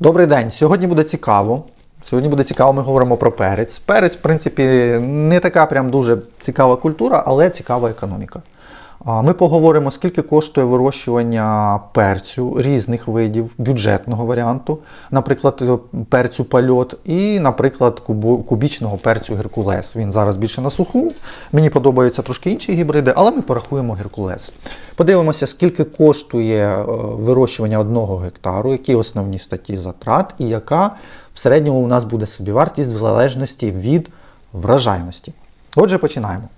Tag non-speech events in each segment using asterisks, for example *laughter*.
Добрий день. Сьогодні буде цікаво. Сьогодні буде цікаво, ми говоримо про перець. Перець, в принципі, не така прям дуже цікава культура, але цікава економіка. Ми поговоримо, скільки коштує вирощування перцю різних видів, бюджетного варіанту, наприклад, е, перцю пальот, і, наприклад, кубічного перцю Геркулес. Він зараз більше на суху. Мені подобаються трошки інші гібриди, але ми порахуємо Геркулес. Подивимося, скільки коштує е, вирощування одного гектару, які основні статті затрат, і яка в середньому у нас буде собівартість в залежності від вражайності. Отже, починаємо.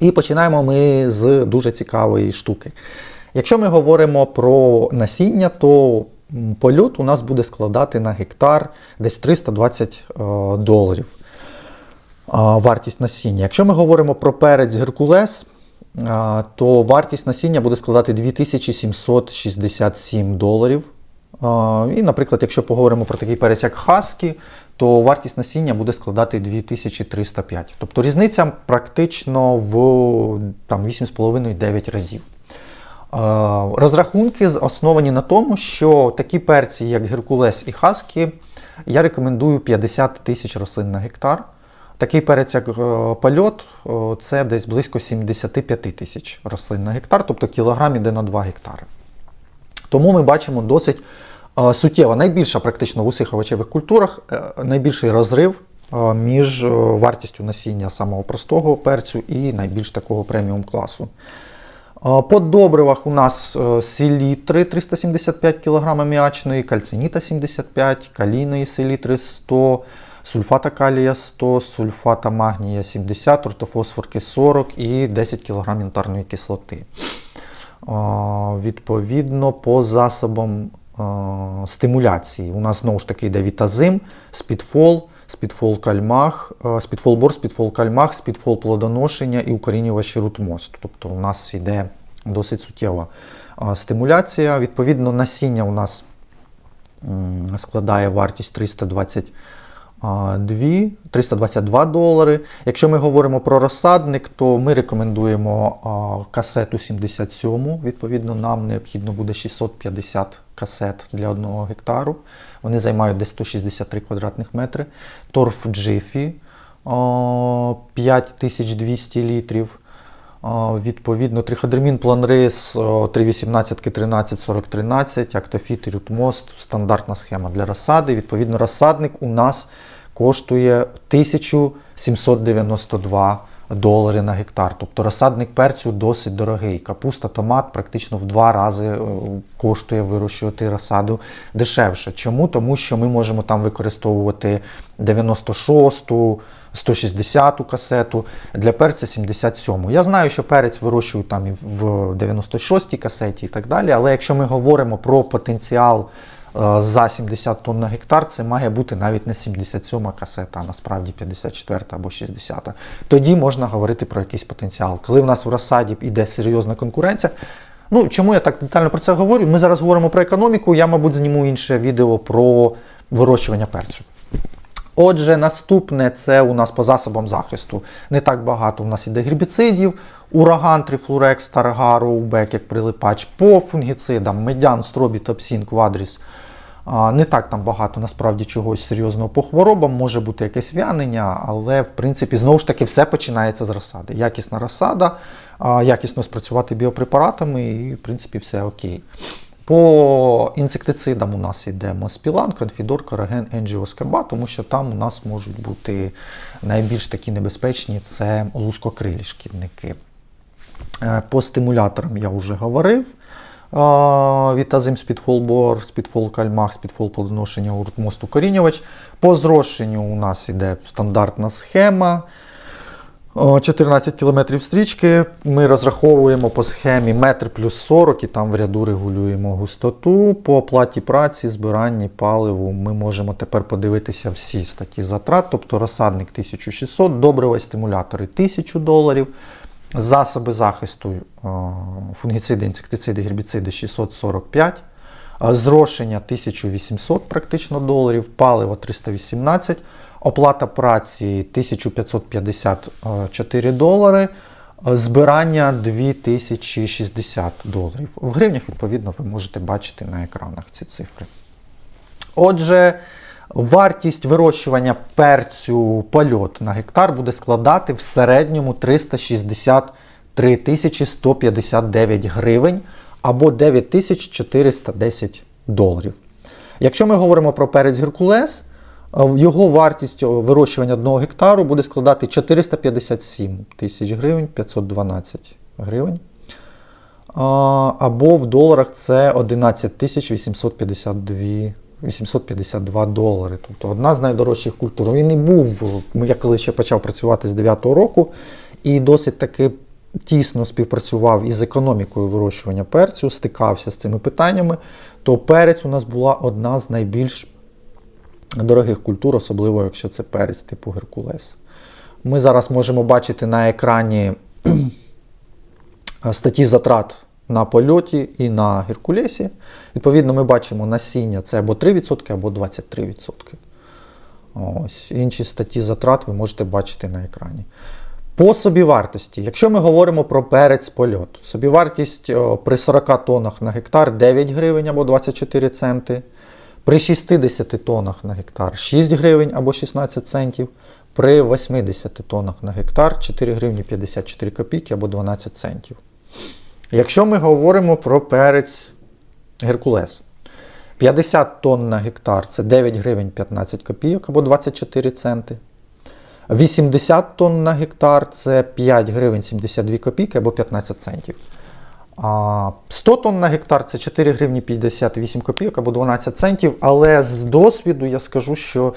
І починаємо ми з дуже цікавої штуки. Якщо ми говоримо про насіння, то польот у нас буде складати на гектар десь 320 е, доларів вартість насіння. Якщо ми говоримо про перець Геркулес, то вартість насіння буде складати 2767 доларів. І, наприклад, якщо поговоримо про такий перець, як Хаскі, то вартість насіння буде складати 2305. Тобто різниця практично в там, 8,5-9 разів. Е, Розрахунки основані на тому, що такі перці, як Геркулес і Хаскі, я рекомендую 50 тисяч рослин на гектар. Такий перець, як е, пальот, е, це десь близько 75 тисяч рослин на гектар, тобто кілограм іде на 2 гектари. Тому ми бачимо досить суттєво, найбільша практично в усіх овочевих культурах, е, найбільший розрив між е, вартістю насіння самого простого перцю і найбільш такого преміум класу. По добривах у нас е, селітри 375 кг аміачної, кальциніта 75, калійної селітри 100, сульфата калія 100, сульфата магнія 70, ортофосфорки 40 і 10 кг інтарної кислоти. Відповідно, по засобам стимуляції. У нас знову ж таки йде вітазим, спідфол, спідфол кальмах, спідфол бор, спідфол кальмах, спідфол плодоношення і укорінювачі рутмост. Тобто у нас йде досить суттєва стимуляція. Відповідно, насіння у нас складає вартість 320 а, дві- 322 долари. Якщо ми говоримо про розсадник, то ми рекомендуємо касету 77. Відповідно, нам необхідно буде 650 касет для одного гектару. Вони займають десь 163 квадратних метри. Торф Джифі 5200 літрів. Відповідно, триходермін планрис 318 13 40 13, актофіт і рютмост, стандартна схема для розсади. Відповідно, розсадник у нас коштує 1792 долари на гектар. Тобто розсадник перцю досить дорогий. Капуста, томат практично в два рази е, коштує вирощувати розсаду дешевше. Чому? Тому що ми можемо там використовувати 96-ту, 160-ту касету, для перця 77-му. Я знаю, що перець вирощують там і в 96-й касеті і так далі, але якщо ми говоримо про потенціал е, за 70 тонн на гектар, це має бути навіть не 77-ма касета, а насправді 54 або 60. Тоді можна говорити про якийсь потенціал. Коли в нас в розсаді йде серйозна конкуренція, Ну, чому я так детально про це говорю? Ми зараз говоримо про економіку, я, мабуть, зніму інше відео про вирощування перцю. Отже, наступне це у нас по засобам захисту. Не так багато у нас іде гербіцидів, ураган, трифлурекс, таргару, убек, як прилипач, по фунгіцидам, медян, стробі, топсін, квадріс. Не так там багато насправді чогось серйозного по хворобам, може бути якесь в'янення, але в принципі знову ж таки все починається з розсади. Якісна розсада, якісно спрацювати біопрепаратами і в принципі все окей. По інсектицидам у нас йде Моспілан, Конфідор, Караген, Енджіоскарба, тому що там у нас можуть бути найбільш такі небезпечні це лускокрилі шкідники. Е, По стимуляторам я вже говорив. Вітазим Спідфолбор, Спідфол Кальмах, Спідфол плодоношення, Уртмост Укорінювач. По зрошенню у нас йде стандартна схема. О, 14 км стрічки. Ми розраховуємо по схемі метр плюс 40 і там в ряду регулюємо густоту. По оплаті праці, збиранні, паливу ми можемо тепер подивитися всі статті затрат. Тобто розсадник 1600, добрива стимулятори 1000 доларів. Засоби захисту, е, фунгіциди, інсектициди, гербіциди 645. е, Зрошення 1800 практично доларів, паливо 318, оплата праці 1554 долари, е, збирання 2060 доларів. В гривнях, відповідно, ви можете бачити на екранах ці цифри. Отже, вартість вирощування перцю польот на гектар буде складати в середньому 363 159 гривень або 9410 доларів. Якщо ми говоримо про перець Геркулес, його вартість вирощування 1 гектару буде складати 457 тисяч гривень 512 гривень. Або в доларах це 11 тисяч 852, 852 долари. Тобто одна з найдорожчих культур. Він і був, я коли ще почав працювати з 9-го року, і досить таки тісно співпрацював із економікою вирощування перцю, стикався з цими питаннями, то перець у нас була одна з найбільш дорогих культур, особливо якщо це перець типу Геркулес. Ми зараз можемо бачити на екрані *clears throat* статті затрат на польоті і на Геркулесі. Відповідно, ми бачимо насіння це або 3%, або 23%. Ось. Інші статті затрат ви можете бачити на екрані. По собівартості, якщо ми говоримо про перець польот, собівартість при 40 тоннах на гектар 9 гривень або 24 центи, при 60 тоннах на гектар 6 гривень або 16 центів, при 80 тоннах на гектар 4 гривні 54 копійки або 12 центів. Якщо ми говоримо про перець Геркулес, 50 тонн на гектар це 9 гривень 15 копійок або 24 центи. 80 тонн на гектар це 5 гривень 72 копійки або 15 центів. А 100 тонн на гектар це 4 гривні 58 копійок або 12 центів. Але з досвіду я скажу, що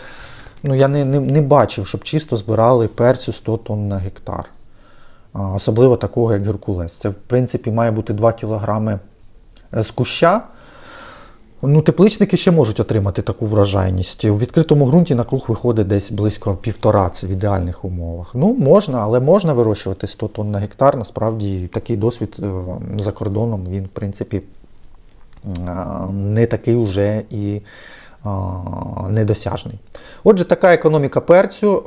ну, я не, не, не бачив, щоб чисто збирали перцю 100 тонн на гектар. Особливо такого, як Геркулес. Це, в принципі, має бути 2 кілограми з куща. Ну, тепличники ще можуть отримати таку врожайність. У відкритому ґрунті на круг виходить десь близько півтора, це в ідеальних умовах. Ну, можна, але можна вирощувати 100 тонн на гектар. Насправді такий досвід е, за кордоном, він, в принципі, е, не такий уже і недосяжний. Отже, така економіка перцю.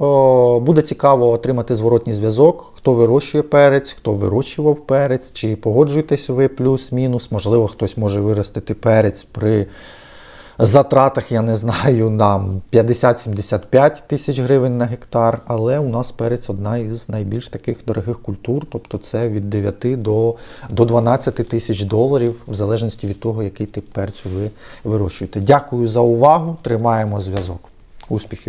Буде цікаво отримати зворотній зв'язок, хто вирощує перець, хто вирощував перець, чи погоджуєтесь ви плюс-мінус. Можливо, хтось може виростити перець при затратах, я не знаю, на 50-75 тисяч гривень на гектар. Але у нас перець одна із найбільш таких дорогих культур, тобто це від 9 до, до 12 тисяч доларів, в залежності від того, який тип перцю ви вирощуєте. Дякую за увагу. Тримаємо зв'язок. Успіхів!